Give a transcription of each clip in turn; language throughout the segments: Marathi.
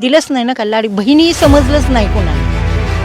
दिलंच नाही ना कल्लाडी बहिणी समजलंच नाही कोणाला.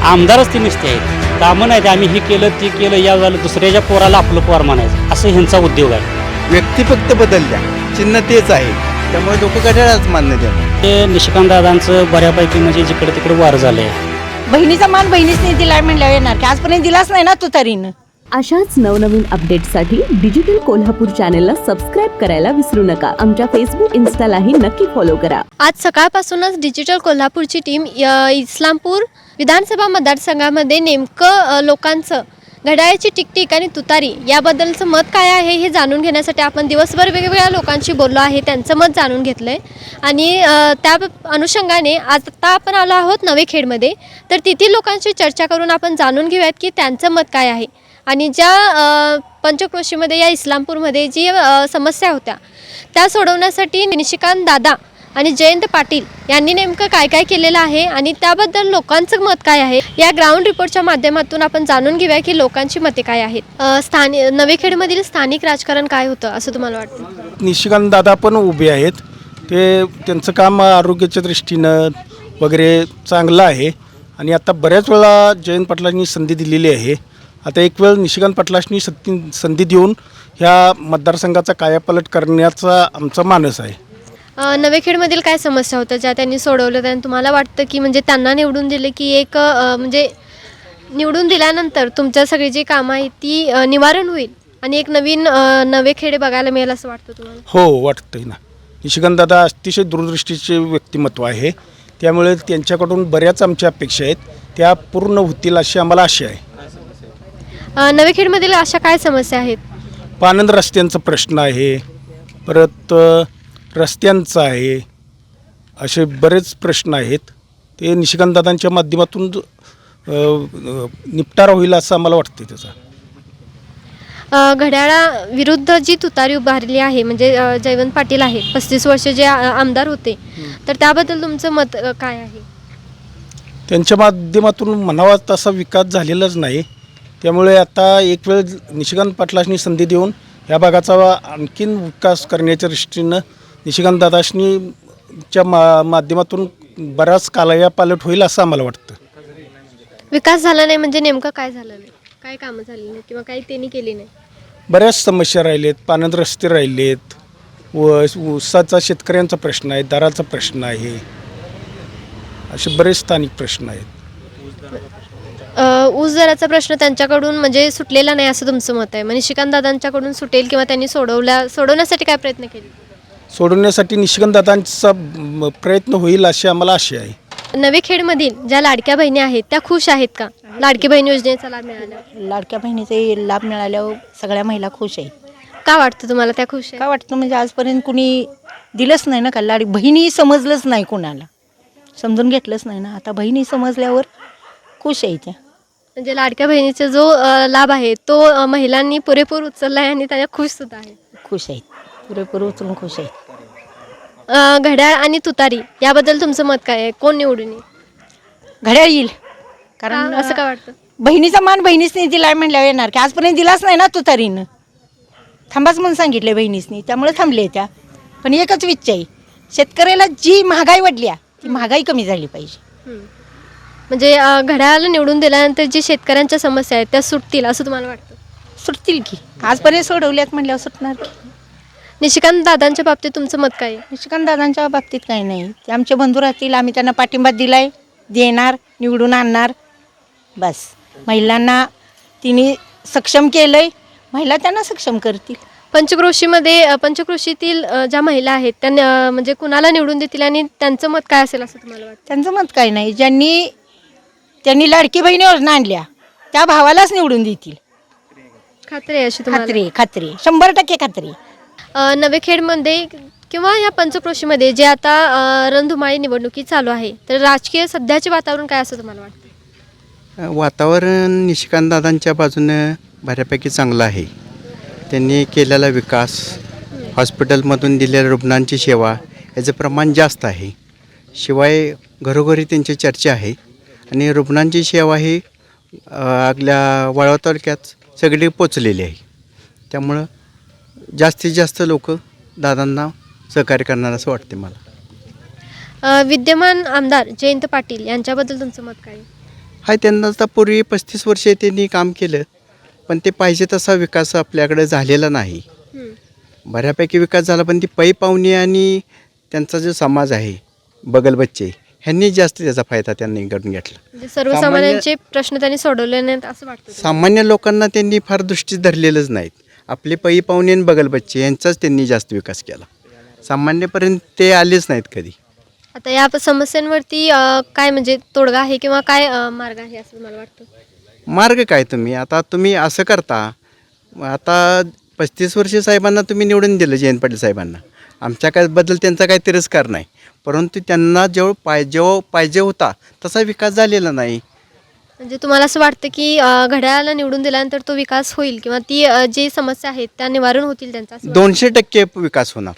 आमदारच ते नुसते. आहेत कामं नाहीत आम्ही हे केलं ते केलं या झालं दुसऱ्याच्या पोराला आपलं पोर म्हणायचं. असं ह्यांचा उद्योग आहे. व्यक्ती फक्त बदलल्या. चिन्ह तेच आहे. त्यामुळे लोक घड्याळाच मान्य ते निशिकांत दादांचं बऱ्यापैकी म्हणजे जिकडे तिकडे वार झालं आहे बहिणीचा मान बहिणीच दिलाय म्हणल्यावर येणार. की आजपर्यंत दिलाच नाही ना तू तरीनं. अशाच नवनवीन अपडेटसाठी डिजिटल कोल्हापूर चॅनेलला सबस्क्राईब करायला विसरू नका. आमच्या फेसबुक इन्स्टालाही नक्की फॉलो करा. आज सकाळपासूनच डिजिटल कोल्हापूरची टीम य- इस्लामपूर विधानसभा मतदारसंघामध्ये नेमकं अ, लोकांचं घड्याळाची टिकटिक आणि तुतारी याबद्दलचं मत काय आहे हे जाणून घेण्यासाठी आपण दिवसभर वेगवेगळ्या लोकांशी बोललो आहे त्यांचं मत जाणून घेतलं आहे आणि अ, त्या अनुषंगाने आता आपण आलो आहोत नवेखेडमध्ये तर तेथील लोकांशी चर्चा करून आपण जाणून घेऊयात की त्यांचं मत काय आहे. आणि ज्या पंचक्रोशीमध्ये या इस्लामपूरमध्ये जी समस्या होत्या त्या सोडवण्यासाठी निशिकांत दादा आणि जयंत पाटील यांनी नेमकं काय काय केलेलं आहे आणि त्याबद्दल लोकांचं मत काय आहे या ग्राउंड रिपोर्टच्या माध्यमातून आपण जाणून घेऊया की लोकांची मते काय आहेत. स्थानिक नवेखेडमधील स्थानिक राजकारण काय होतं असं तुम्हाला वाटतं? निशिकांत दादा पण उभे आहेत. ते त्यांचं काम आरोग्याच्या दृष्टीनं वगैरे चांगलं आहे. आणि आता बऱ्याच वेळा जयंत पाटलांनी संधी दिलेली आहे. आता एक वेळ निशिकांत पाटलांनी सत्ती संधी देऊन ह्या मतदारसंघाचा कायापालट करण्याचा आमचा मानस आहे. अ, नवेखेडमधील काय समस्या होत्या ज्या त्यांनी सोडवल्या आणि तुम्हाला वाटतं की म्हणजे त्यांना निवडून दिले की एक अ, म्हणजे निवडून दिल्यानंतर तुमच्या सगळी जी कामं आहेत ती अ, निवारण होईल आणि एक नवीन अ, नवेखेडे बघायला मिळेल असं वाटतं तुम्हाला? हो वाटतंय ना. निशिकांत दादा अतिशय दूरदृष्टीचे व्यक्तिमत्व आहे. त्यामुळे त्यांच्याकडून बऱ्याच आमच्या अपेक्षा आहेत. त्या पूर्ण होतील अशी आम्हाला आशा आहे. अ, नवेखेडमधील अशा काय समस्या आहेत? पानंद रस्त्यांचा प्रश्न आहे परत अ, रस्त्यांचा आहे असे बरेच प्रश्न आहेत. ते निशिकांतदादांच्या माध्यमातून अ, अ, निपटारा होईल असं आम्हाला वाटतं त्याचा. अ, घड्याळा विरुद्ध जी तुतारी उभारली आहे म्हणजे अ, जयवंत पाटील आहेत पस्तीस वर्ष जे आ- आमदार होते तर त्याबद्दल तुमचं मत अ, काय आहे? त्यांच्या माध्यमातून म्हणावा तसा विकास झालेलाच नाही. त्यामुळे आता एक वेळ निशिकांत पाटलांनी संधी देऊन या भागाचा आणखीन विकास करण्याच्या दृष्टीनं निशिकांत दादाशनी च्या मा माध्यमातून बराच कालयापालट होईल असं आम्हाला वाटतं. विकास झाला नाही म्हणजे नेमकं काय झालं नाही? काय कामं झाली नाही किंवा काही त्यांनी केली नाही? बऱ्याच समस्या राहिलेत पाण्यात रस्ते राहिलेत व ऊसाचा शेतकऱ्यांचा प्रश्न आहे दराचा प्रश्न आहे असे बरेच स्थानिक प्रश्न आहेत. ऊस दराचा प्रश्न त्यांच्याकडून म्हणजे सुटलेला नाही असं तुमचं मत आहे. म्हणजे निशिकांत दादांच्याकडून सुटेल किंवा त्यांनी सोडवल्या सोडवण्यासाठी काय प्रयत्न केले? सोडवण्यासाठी निशिकांतदादांचा म, प्रयत्न होईल अशी आम्हाला आशा आहे. नवेखेडमधील ज्या लाडक्या बहिणी आहेत त्या खुश आहेत का? लाडकी बहीण योजनेचा लाभ मिळाला लाडक्या बहिणीचे लाभ मिळाल्यावर सगळ्या महिला खुश आहेत का वाटतं तुम्हाला त्या खुश आहेत? काय वाटतं? म्हणजे आजपर्यंत कुणी दिलंच नाही ना कल्लाडी बहिणी समजलंच नाही कोणाला. समजून घेतलंच नाही ना. आता बहिणी समजल्यावर खुश आहे त्या. म्हणजे लाडक्या बहिणीचा जो अ, लाभ आहे तो अ, महिलांनी पुरेपूर उचलला आहे आणि त्याच्या खुश सुद्धा आहे. खुश आहेत. पुरेपूर उचलून खुश आहेत. अ, घड्याळ आणि तुतारी याबद्दल तुमचं मत काय आहे? कोण निवडून येईल? घड्याळ येईल. कारण असं काय वाटतं? बहिणीचा मान बहिणीसनी दिलाय म्हणल्यावर येणार. की आजपर्यंत दिलाच नाही ना तू तरीनं थांबाच म्हणून सांगितले बहिणीसनी. त्यामुळे थांबले त्या. पण एकच विच्छ आहे. शेतकऱ्याला जी महागाई वाढली आहे, ती महागाई कमी झाली पाहिजे. हम्म. म्हणजे अ, घड्याळाला निवडून दिल्यानंतर जी शेतकऱ्यांच्या समस्या आहेत त्या सुटतील असं तुम्हाला वाटतं? सुटतील की. आजपर्यंत सोडवल्यात म्हणल्यावर सुटणार की. निशिकांत दादांच्या बाबतीत तुमचं मत काय आहे? निशिकांत दादांच्या बाबतीत काही नाही. ते आमचे बंधू राहतील आम्ही त्यांना पाठिंबा दिलाय देणार निवडून आणणार. बस. महिलांना तिने सक्षम केलंय महिला त्यांना सक्षम करतील. पंचक्रोशीमध्ये अ, पंचक्रोशीतील अ, ज्या महिला आहेत त्या म्हणजे कुणाला निवडून देतील आणि त्यांचं मत काय असेल असं तुम्हाला वाटतं? त्यांचं मत काही नाही. ज्यांनी त्यांनी लाडकी बहीण योजना आणल्या. त्या भावालाच निवडून देतील. खात्री आहे अशी तुम्हाला? खात्री आहे, खात्री. शंभर टक्के खात्री. अ, नवेखेडमध्ये किंवा या पंचक्रोशीमध्ये जे आता अ, रणधुमाळी निवडणुकी चालू आहे तर राजकीय सध्याचे वातावरण काय असं तुम्हाला वाटतं? वातावरण निशिकांतदादांच्या बाजूनं बऱ्यापैकी चांगलं आहे. त्यांनी केलेला विकास हॉस्पिटलमधून दिलेल्या रुग्णांची सेवा याचं प्रमाण जास्त आहे. शिवाय घरोघरी त्यांची चर्चा आहे. आणि रुग्णांची सेवा ही आपल्या वाळवा तालुक्यात सगळी पोचलेली आहे त्यामुळं जास्तीत जास्त लोक दादांना सहकार्य करणार असं वाटते मला अ, विद्यमान आमदार जयंत पाटील यांच्याबद्दल तुमचं मत काय आहे? हाय त्यांना आता पूर्वी पस्तीस वर्षे त्यांनी काम केलं पण ते पाहिजे तसा विकास आपल्याकडे झालेला नाही. बऱ्यापैकी विकास झाला पण ती पै पाहुणे आणि त्यांचा जो समाज आहे बगल बच्चे ह्यांनी जास्त त्याचा फायदा त्यांनी करून घेतला. म्हणजे सर्वसामान्यांचे प्रश्न त्यांनी सोडवले नाहीत असं वाटतं तुम्हाला? सामान्य लोकांना त्यांनी फार दृष्टी धरलेलंच नाहीत. आपले पै पाहुणे आणि बगल बच्चे यांचाच त्यांनी जास्त विकास केला. सामान्यपर्यंत ते आलेच नाहीत कधी. आता या प- समस्यांवरती अ, काय म्हणजे तोडगा आहे किंवा काय अ, मार्ग आहे असं मला वाटतं? मार्ग काय तुम्ही? आता तुम्ही असं करता आता पस्तीस वर्षे साहेबांना तुम्ही निवडून दिलं जयंत पाटील साहेबांना. आमच्या काय बद्दल त्यांचा काही तिरस्कार नाही. परंतु त्यांना जेव्हा पाहिजे पाहिजे होता तसा विकास झालेला नाही. म्हणजे तुम्हाला असं वाटतं की अ, घड्याळाला निवडून दिल्यानंतर तो विकास होईल किंवा ती अ, जी समस्या आहेत त्या निवारण होतील त्यांचा असं वाटतं? दोनशे टक्के विकास होणार.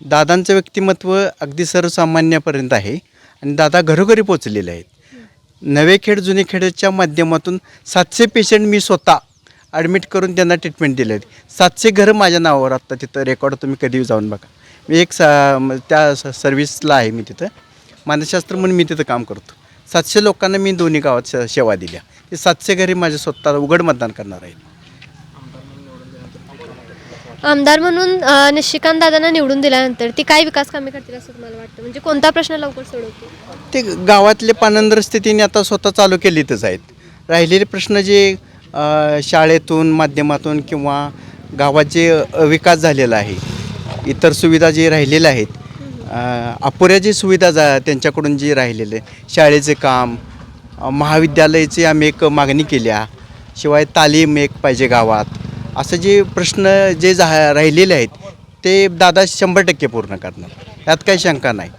दादांचं व्यक्तिमत्व अगदी सर्वसामान्यापर्यंत आहे आणि दादा घरोघरी पोचलेले आहेत. नवे खेड जुने खेडच्या माध्यमातून सातशे पेशंट मी स्वतः ॲडमिट करून त्यांना ट्रीटमेंट दिले आहेत सातशे घरं माझ्या नावावर आत्ता तिथं रेकॉर्ड तुम्ही कधी जाऊन बघा. मी एक सा त्या स- सर्व्हिसला आहे मी तिथं. मानसशास्त्र म्हणून मी तिथं काम करतो. सातशे लोकांना मी दोन्ही गावात स- सेवा दिल्या. ते सातशे घरी माझे स्वतः उघड मतदान करणार आहेत. आमदार म्हणून अ, निशिकांत दादांना निवडून दिल्यानंतर ती काय विकास कामे करतील असं तुम्हाला वाटतं? म्हणजे कोणता प्रश्न लवकर सोडवतील? ते गावातले पानंद रस्ते त्यांनी आता स्वतः चालू केलेतच आहेत. राहिलेले प्रश्न जे अ, शाळेतून माध्यमातून किंवा गावात जे अ, विकास झालेला आहे इतर सुविधा जे राहिलेल्या आहेत अपुऱ्या जी सुविधा जा त्यांच्याकडून जी राहिलेले शाळेचे काम महाविद्यालयाची आम्ही एक मागणी केल्या शिवाय तालीम एक पाहिजे गावात. असं जे प्रश्न जे जा राहिलेले आहेत ते दादा शंभर टक्के पूर्ण करणार. यात काही शंका नाही.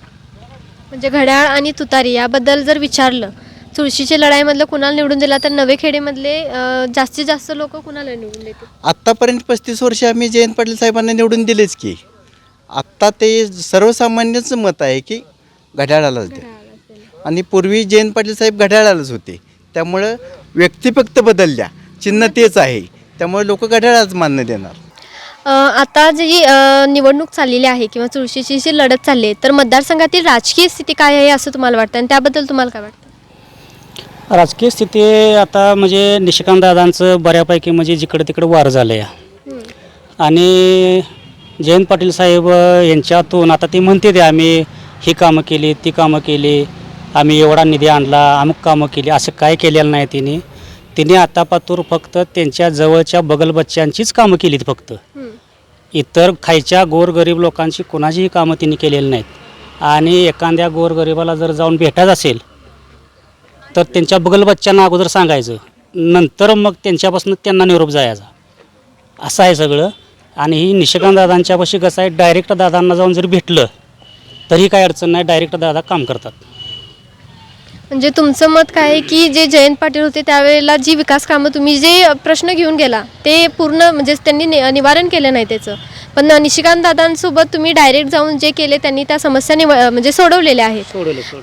म्हणजे घड्याळ आणि तुतारी याबद्दल जर विचारलं तुळशीच्या लढाईमधलं कुणाला निवडून दिला तर नवे खेडेमधले जास्तीत जास्त लोक कुणाला निवडून देतील? आत्तापर्यंत पस्तीस वर्ष आम्ही जयंत पाटील साहेबांना निवडून दिलेच की. आत्ता ते सर्वसामान्यच मत आहे की घड्याळालाच द्या. आणि पूर्वी जयंत पाटील साहेब घड्याळालाच होते. त्यामुळं व्यक्ती फक्त बदलल्या. चिन्ह तेच आहे. त्यामुळे लोक घड्याळाच मान्य देणार. आता जी निवडणूक चाललेली आहे किंवा तुळशीची जी लढत चालली आहे तर मतदारसंघातील राजकीय स्थिती काय आहे असं तुम्हाला वाटतं? आणि त्याबद्दल तुम्हाला काय वाटतं? राजकीय स्थिती आता म्हणजे निशिकांत दादांचं बऱ्यापैकी म्हणजे जिकडे तिकडे वार झालं आहे आणि जयंत पाटील साहेब यांच्यातून आता ते म्हणते ते आम्ही ही कामं केली ती कामं केली आम्ही एवढा निधी आणला अमुक कामं केली असं काय केलेलं नाही तिने. तिने आतापातूर फक्त त्यांच्या जवळच्या बगल बच्च्यांचीच कामं केलीत फक्त. इतर खायच्या गोरगरीब लोकांची कोणाचीही कामं तिने केलेली नाहीत. आणि एखाद्या गोरगरिबाला जर जाऊन भेटायचं असेल तर त्यांच्या बगल बच्च्यांना अगोदर सांगायचं. नंतर मग त्यांच्यापासून त्यांना निरोप जायचा. असं आहे सगळं. आणि ही निशिकांत दादांच्यापाशी कसं आहे डायरेक्ट दादांना जाऊन जर भेटलं तरी काही अडचण नाही डायरेक्ट दादा काम करतात. म्हणजे तुमचं मत काय आहे की जे जयंत पाटील होते त्यावेळेला जी विकास कामं तुम्ही जे प्रश्न घेऊन गेला ते पूर्ण म्हणजे त्यांनी नि- निवारण केलं नाही त्याचं. पण निशिकांत दादांसोबत तुम्ही डायरेक्ट जाऊन जे केले त्यांनी त्या समस्या निव म्हणजे सोडवलेल्या आहेत.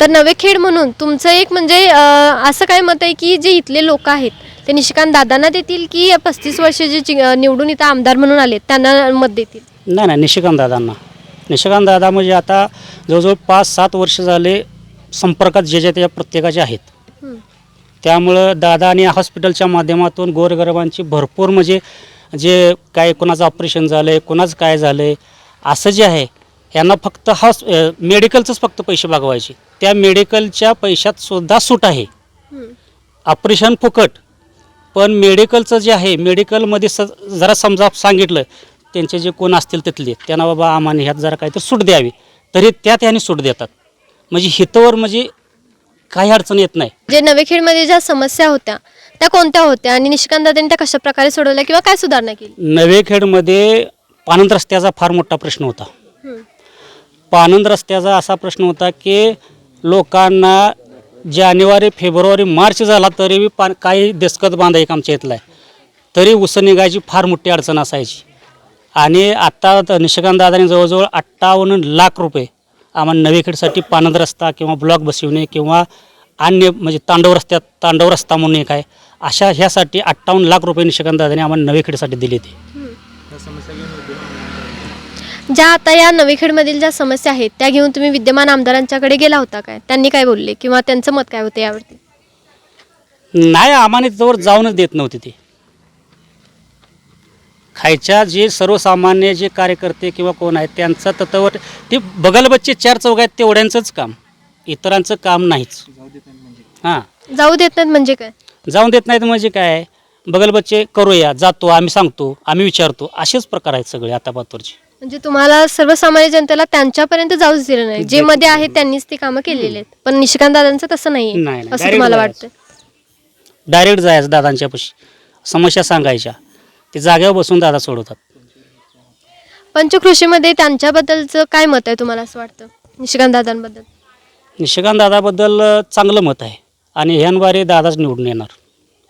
तर नवे खेड म्हणून तुमचं एक म्हणजे अ, असं काय मत आहे की जे इथले लोक आहेत ते निशिकांत दादांना देतील की पस्तीस वर्ष जे निवडून इथं आमदार म्हणून आले त्यांना मत देतील? नाही नाही निशिकांत दादांना. निशिकांत दादा म्हणजे आता जवळजवळ पाच सात वर्ष झाले संपर्कात जे जे त्या प्रत्येकाचे आहेत. त्यामुळं दादा आणि हॉस्पिटलच्या माध्यमातून गोरगरिबांची भरपूर म्हणजे जे काय कोणाचं ऑपरेशन झालं आहे कोणाचं काय झालं आहे असं जे आहे यांना फक्त हॉस मेडिकलचंच फक्त पैसे भागवायचे त्या मेडिकलच्या पैशात सुद्धा सूट आहे. ऑपरेशन फुकट. पण मेडिकलचं जे आहे मेडिकलमध्ये स जरा समजा सांगितलं त्यांचे जे कोण असतील तिथले त्यांना बाबा आम्हाला ह्यात जरा काहीतरी सूट द्यावी. तरी त्यात ह्याने सूट देतात. म्हणजे हितवर म्हणजे काही अडचण येत नाही. जे नवेखेडमध्ये ज्या समस्या होत्या त्या कोणत्या होत्या? आणि निशिकांत दादांनी त्या कशा प्रकारे सोडवल्या किंवा काय सुधारणा केली? नवेखेडमध्ये पानंद रस्त्याचा फार मोठा प्रश्न होता. पानंद रस्त्याचा असा प्रश्न होता की लोकांना जानेवारी फेब्रुवारी मार्च झाला तरी बी पा काही दसकत बांधा एक आमच्या इथला आहे. तरी उसं निघायची फार मोठी अडचण असायची. आणि आत्ता तर निशिकांत दादाने जवळजवळ अठ्ठावन्न लाख रुपये आम्हाला नवेखेडसाठी पानद रस्ता किंवा ब्लॉक बसविणे किंवा अन्य म्हणजे तांडव रस्त्यात तांडव रस्ता म्हणून एक आहे. अशा ह्यासाठी अठ्ठावन्न लाख रुपये निशिकांत दादाने आम्हाला नवेखेडसाठी दिले ते. ज्या आता या नवीखेडमधील ज्या समस्या आहेत त्या घेऊन तुम्ही विद्यमान आमदारांच्याकडे गेला होता काय? त्यांनी काय बोलले किंवा त्यांचं मत काय होतं यावरती? नाही आम्हाला त्याच्यावर जाऊनच देत नव्हते ते. खायच्या जे सर्वसामान्य जे कार्यकर्ते किंवा कोण आहेत त्यांचा तत्वावर ते बगल बच्चे चार चौघ आहेत तेवढ्यांचंच काम. इतरांचं काम नाहीच. हां. जाऊ देत नाहीत म्हणजे काय? जाऊन देत नाहीत म्हणजे काय? बगल बच्चे करूया जातो आम्ही सांगतो आम्ही विचारतो. असेच प्रकार आहेत सगळे आता पातूरचे. म्हणजे तुम्हाला सर्वसामान्य जनतेला त्यांच्यापर्यंत जाऊच दिलं नाही. जे मध्ये आहेत त्यांनीच ती कामं केलेली आहेत. पण निशिकांत दादांचं तसं नाही नाही, नाही. असं Direct तुम्हाला. वाटतं डायरेक्ट जायचं दादांच्यापाशी समस्या सांगायच्या. ते जागेवर बसून दादा सोडवतात. पंचकृषीमध्ये त्यांच्याबद्दलचं काय मत आहे तुम्हाला असं वाटतं? निशिकांत दादांबद्दल. निशिकांत दादाबद्दल चांगलं मत आहे. आणि ह्यांवारे दादाच निवडून येणार.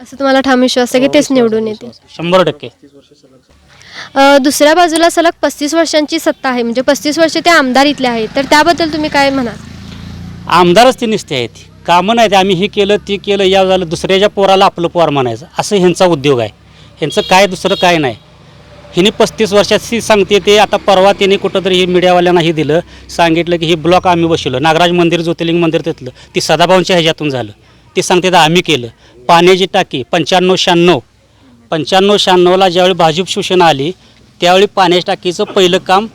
असं तुम्हाला ठाम विश्वास आहे की तेच निवडून येतील? शंभर टक्के. दुसऱ्या बाजूला सलग पस्तीस वर्षांची सत्ता आहे. म्हणजे पस्तीस वर्ष ते आमदार इथले आहेत. तर त्याबद्दल तुम्ही काय म्हणाल? आमदारच ते निसते आहेत. कामं नाहीत आम्ही हे केलं ते केलं या झालं दुसऱ्याच्या पोराला आपलं पोर म्हणायचं. असं ह्यांचा उद्योग आहे. ह्यांचं काय दुसरं काय नाही. हिने पस्तीस वर्षाची सांगते ते. आता परवा तिने कुठंतरी हे मीडियावाल्यांना हे दिलं. सांगितलं की हे ब्लॉक आम्ही बसवलं. नागराज मंदिर ज्योतिर्लिंग मंदिर तिथलं. ती सदाभाऊंच्या ह्याच्यातून झालं. ते सांगते तर आम्ही केलं. पाण्याची टाकी पंच्याण्णव शहाण्णव. पंच्याण्णव शहाण्णवला ज्यावेळी भाजप शिवसेना आली त्यावेळी पाण्याच्या टाकीचं पहिलं काम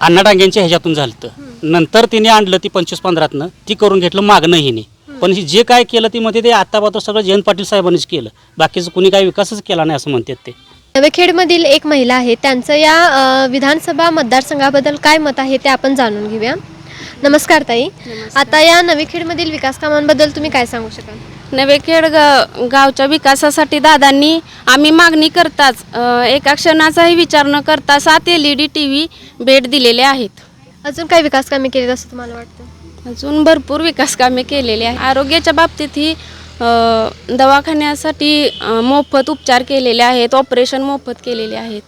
अण्णा डांग्यांच्या ह्याच्यातून झालं होतं. नंतर तिने आणलं ती पंचवीस पंधरातनं ती करून घेतलं मागणं हिने. पण ही जे काय केलं ती मध्ये ते आता सगळं जयंत पाटील साहेबांनीच केलं. बाकीचं कुणी काही विकासच केला नाही असं म्हणतात ते. नवेखेडमधील एक महिला आहे त्यांचं या विधानसभा मतदारसंघाबद्दल काय मत आहे ते आपण जाणून घेऊया. नमस्कार ताई. आता या नवेखेडमधील विकास कामांबद्दल तुम्ही काय सांगू शकाल? नवेखेड गा गावच्या विकासासाठी दादांनी आम्ही मागणी करताच अ, एका क्षणाचाही विचार न करता सात L E D T V भेट दिलेले आहेत. अजून काय विकास कामे केली असं तुम्हाला वाटतं? अजून भरपूर विकास कामे केलेली आहे आरोग्याच्या बाबतीत ही अ, दवाखान्यासाठी अ, मोफत उपचार केलेले आहेत ऑपरेशन मोफत केलेले आहेत.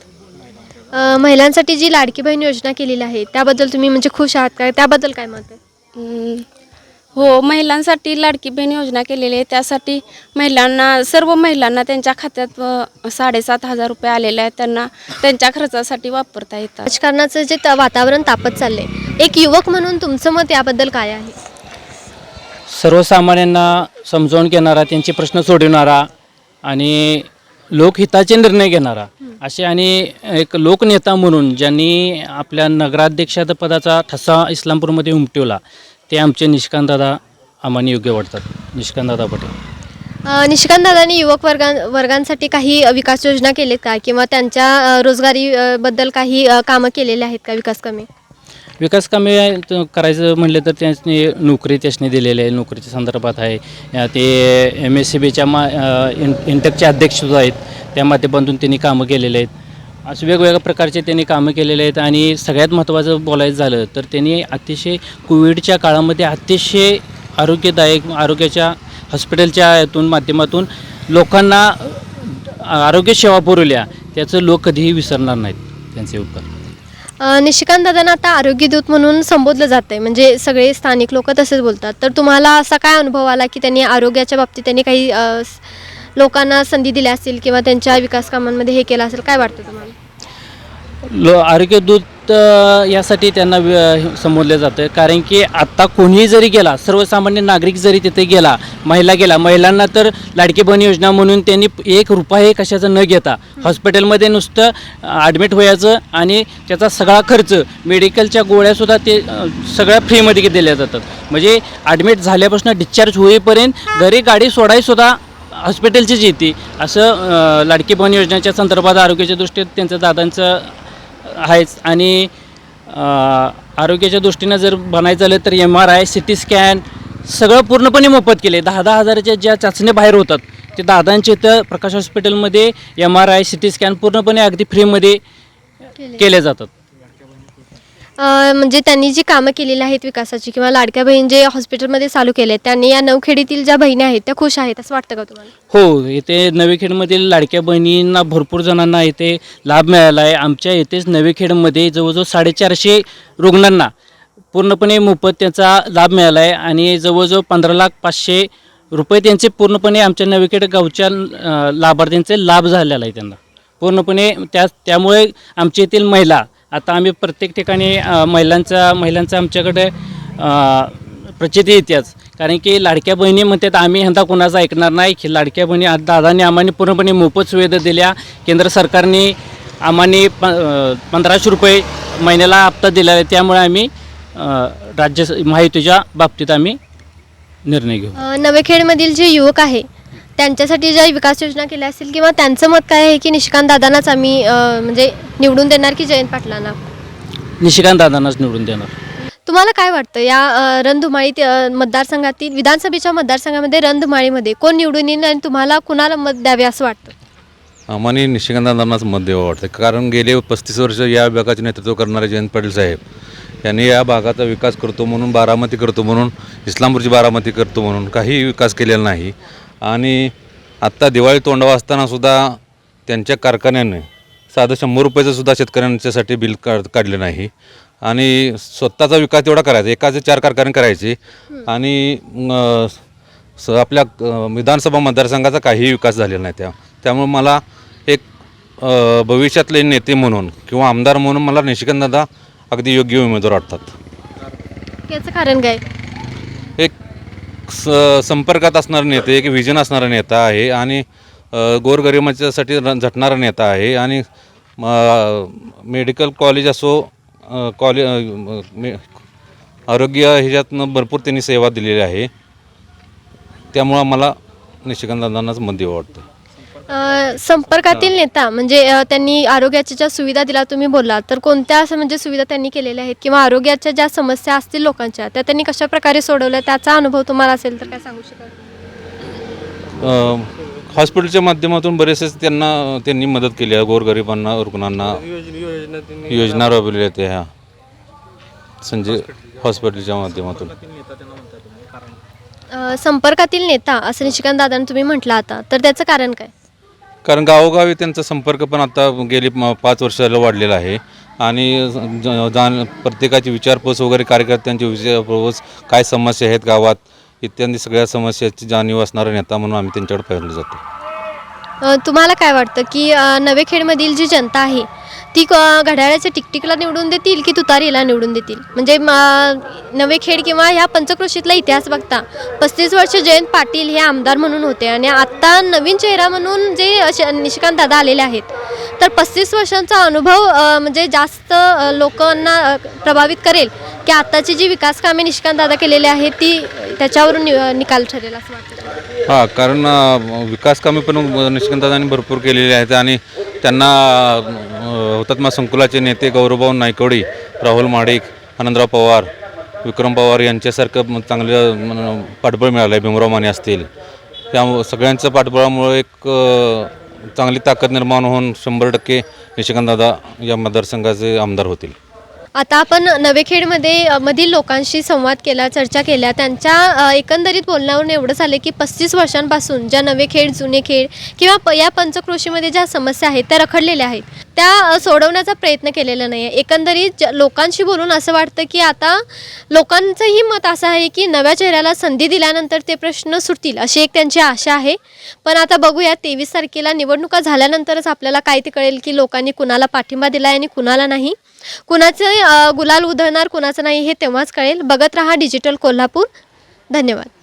अ, महिलांसाठी जी लाडकी बहीण योजना केलेली आहे त्याबद्दल तुम्ही म्हणजे खुश आहात का? त्याबद्दल काय मत आहे? हम्म. हो महिलांसाठी लाडकी बहीण योजना केलेली आहे. त्यासाठी महिलांना सर्व महिलांना त्यांच्या खात्यात अ, साडेसात हजार रुपये आलेले आहेत. त्यांना त्यांच्या खर्चासाठी वापरता येतात. राजकारणाचं जे त- वातावरण तापत चाललंय एक युवक म्हणून तुमचं मत याबद्दल काय आहे? सर्वसामान्यांना समजावून घेणारा त्यांचे प्रश्न सोडवणारा आणि लोकहिताचे निर्णय घेणारा असे आणि एक लोकनेता म्हणून ज्यांनी आपल्या नगराध्यक्षाचा पदाचा ठसा इस्लामपूरमध्ये उमटवला ते आमचे निष्कांतदादा आम्हाला योग्य वाटतात. निष्कांतदादा पटेल. अ, निशिकांत दादांनी युवक वर्गां वर्गांसाठी काही विकास योजना केलेत का? किंवा त्यांच्या अ, रोजगारी अ, बद्दल काही कामं केलेले आहेत का विकास कामे? विकास कामे करायचं म्हणलं तर त्यांनी नोकरी त्यासनी दिलेली आहे. नोकरीच्या संदर्भात आहे. ते एम एस सी बीच्या मा इंटकचे अध्यक्ष सुद्धा आहेत. त्या माध्यमातून त्यांनी कामं केलेले आहेत. असे वेगवेगळ्या प्रकारचे त्यांनी कामं केलेले आहेत आणि सगळ्यात महत्त्वाचं बोलायचं झालं तर त्यांनी अतिशय कोविडच्या काळामध्ये अतिशय आरोग्यदायक आरोग्याच्या हॉस्पिटलच्या यातून माध्यमातून लोकांना आरोग्यसेवा पुरवल्या त्याचं लोक कधीही विसरणार नाहीत. त्यांचे उपकार निशिकांत दादांना आता आरोग्यदूत म्हणून संबोधलं जातं आहे म्हणजे सगळे स्थानिक लोक तसेच बोलतात. तर तुम्हाला असा काय अनुभव आला की त्यांनी आरोग्याच्या बाबतीत त्यांनी काही लोकांना संधी दिल्या असतील किंवा त्यांच्या विकास कामांमध्ये हे केलं असेल? काय वाटतं तुम्हाला? लो आरोग्यदूत यासाठी त्यांना वि- संबोधलं जातं. कारण की आत्ता कोणीही जरी गेला सर्वसामान्य नागरिक जरी तिथे गेला महिला गेला महिलांना तर लाडकी बहीण योजना म्हणून त्यांनी एक रुपये कशाचं न घेता हॉस्पिटलमध्ये नुसतं ॲडमिट व्हायचं आणि त्याचा सगळा खर्च मेडिकलच्या गोळ्यासुद्धा ते सगळ्या फ्रीमध्ये दिल्या जातात. म्हणजे ॲडमिट झाल्यापासून डिस्चार्ज होईपर्यंत घरी गाडी सोडायसुद्धा हॉस्पिटलचीच येते. असं लाडकी बहीण योजनेच्या संदर्भात आरोग्याच्या दृष्टीत त्यांचं दादांचं आहेच. आणि आरोग्याच्या दृष्टीनं जर बनायचं झालं तर M R I C T scan सगळं पूर्णपणे मोफत केले दहा दहा हजाराच्या ज्या चाचण्या बाहेर होतात ते दादांच्या इथं प्रकाश हॉस्पिटलमध्ये M R I C T scan पूर्णपणे अगदी फ्रीमध्ये केले. जातात. म्हणजे त्यांनी जी कामं केलेली आहेत विकासाची किंवा लाडक्या बहीण जे हॉस्पिटलमध्ये चालू केले आहेत त्यांनी या नवखेडीतील ज्या बहिणी आहेत त्या खुश आहेत असं वाटतं का तुम्हाला? हो इथे नवेखेडमधील लाडक्या बहिणींना भरपूर जणांना इथे लाभ मिळाला आहे आमच्या इथेच नवेखेडमध्ये जवळजवळ साडेचारशे रुग्णांना पूर्णपणे मोफत त्याचा लाभ मिळाला आहे आणि जवळजवळ पंधरा लाख पाचशे रुपये त्यांचे पूर्णपणे आमच्या नवेखेड गावच्या अं, लाभार्थ्यांचे लाभ झालेला आहे त्यांना. पूर्णपणे त्या त्यामुळे आमच्या येथील महिला आता आम्ही प्रत्येक ठिकाणी अ, महिलांचा महिलांचा आमच्याकडे अ, प्रचिती येतेच कारण की लाडक्या बहिणी म्हणतात आम्ही ह्यांदा कुणाचं ऐकणार नाही. की लाडक्या बहिणी आज दादांनी आम्हाला पूर्णपणे मोफत सुविधा दिल्या. केंद्र सरकारने आम्हाने प अ, पंधराशे रुपये महिन्याला हप्ता दिला आहे. त्यामुळे आम्ही अ, राज्य माहितीच्या बाबतीत आम्ही निर्णय घेऊ. अ, नवेखेडमधील जे युवक आहे त्यांच्यासाठी ज्या विकास योजना केल्या असतील किंवा त्यांचं मत काय आहे की निशिकांत दादांनाच आम्ही अ, म्हणजे निवडून देणार की जयंत पाटलांना? निशिकांत दादांनाच निवडून देणार. तुम्हाला काय वाटतं? या अ, मतदारसंघातील विधानसभेच्या मतदारसंघामध्ये रणधुमाळीमध्ये कोण निवडून येईल आणि तुम्हाला कुणाला मत द्यावे असं वाटतं? आम्हाला निशिकांतांनाच मत द्यावं वाटतं. कारण गेले पस्तीस वर्ष या विभागाचे नेतृत्व करणारे जयंत पाटील साहेब यांनी या भागाचा विकास करतो म्हणून बारामती करतो म्हणून इस्लामपूरची बारामती करतो म्हणून काही विकास केलेला नाही. आणि आत्ता दिवाळी तोंडावा असताना सुद्धा त्यांच्या कारखान्याने साधं शंभर रुपयाचं सुद्धा शेतकऱ्यांच्यासाठी बिल काढ काढलं नाही. आणि स्वतःचा विकास तेवढा करायचा. एकाचे चार कारखाने करायचे. आणि स आपल्या विधानसभा मतदारसंघाचा काहीही विकास झालेला नाही त्या. त्यामुळे मला एक भविष्यातले नेते म्हणून किंवा आमदार म्हणून मला निशिकांत दादा अगदी योग्य उमेदवार वाटतात. याचं कारण काय? एक स संपर्कात असणारा नेते एक विजन असणारा नेता आहे आणि गोरगरिबांच्यासाठी र- झटणारा नेता आहे आणि मेडिकल कॉलेज असो कॉले मे आरोग्य ह्याच्यातनं भरपूर त्यांनी सेवा दिलेली आहे. त्यामुळं मला निशिकांत दादांनाच मत वाटतं अ, संपर्कातील नेता म्हणजे अ, त्यांनी आरोग्याच्या ज्या सुविधा दिला तुम्ही बोलला तर कोणत्या असं म्हणजे सुविधा त्यांनी केलेल्या आहेत किंवा आरोग्याच्या ज्या समस्या असतील लोकांच्या त्या त्यांनी कशा प्रकारे सोडवल्या त्याचा अनुभव तुम्हाला असेल तर काय सांगू शकाल? अ, हॉस्पिटलच्या माध्यमातून बरेचसे त्यांना त्यांनी मदत केली आहे गोरगरिबांना रुग्णांना. योजना राबवलेल्या आहेत ह्या संजय हॉस्पिटलच्या माध्यमातून. अ, संपर्कातील नेता असं निशिकांत दादांनी तुम्ही म्हटलं आता तर त्याचं कारण काय? कारण गावोगावी त्यांचा संपर्क पण आता गेली म- पाच वर्षाला वाढलेला आहे. आणि ज- जाण प्रत्येकाची विचारपूस वगैरे कार्यकर्त्यांची विचारपूस काय समस्या आहेत गावात इत्यादी सगळ्या समस्याची जाणीव असणारा नेता म्हणून आम्ही त्यांच्याकडे पाहिलं जातो. अ, तुम्हाला काय वाटतं की अ, नवेखेडमधील जी जनता आहे ती क- घड्याळ्याच्या टिकटिकला निवडून देतील की तुतारीला निवडून देतील? म्हणजे नवे खेड किंवा ह्या पंचक्रोशीतला इतिहास बघता पस्तीस वर्ष जयंत पाटील हे आमदार म्हणून होते आणि आत्ता नवीन चेहरा म्हणून जे असे निशिकांत दादा आलेले आहेत तर पस्तीस वर्षांचा अनुभव म्हणजे जास्त लोकांना प्रभावित करेल की आत्ताची जी विकास कामे निशिकांत दादा केलेली आहेत ती त्याच्यावरून नि- निकाल ठरेल असं वाटतं. हां कारण विकास कामे पण निष्कांतदादांनी भरपूर केलेली आहेत आणि त्यांना हुतात्मा संकुलाचे नेते गौरवभाऊ नायकोडी राहुल माडिक आनंदराव पवार विक्रम पवार यांच्यासारखं चांगलं पाठबळ मिळालं आहे भीमराव माने असतील. त्या सगळ्यांचं पाठबळामुळे एक चांगली ताकद निर्माण होऊन शंभर टक्के निशिकांतदादा या मतदारसंघाचे आमदार होतील. आता आपण नवेखेडमध्ये मधील लोकांशी संवाद केला चर्चा केल्या त्यांच्या एकंदरीत बोलण्यावरून एवढं झालं की पस्तीस वर्षांपासून ज्या नवेखेड जुने खेड किंवा प या पंचक्रोशीमध्ये ज्या समस्या आहेत त्या रखडलेल्या आहेत. त्या सोडवण्याचा प्रयत्न केलेला नाही आहे एकंदरीत ज लोकांशी बोलून असं वाटतं की आता लोकांचंही मत असं आहे की नव्या चेहऱ्याला संधी दिल्यानंतर ते प्रश्न सुटतील अशी एक त्यांची आशा आहे. पण आता बघूया तेवीस तारखेला निवडणुका झाल्यानंतरच आपल्याला काय ते कळेल की लोकांनी कुणाला पाठिंबा दिला आहे आणि कुणाला नाही. कुणाचं गुलाल उधळणार कुणाचं नाही हे तेव्हाच कळेल. बघत रहा डिजिटल कोल्हापूर. धन्यवाद.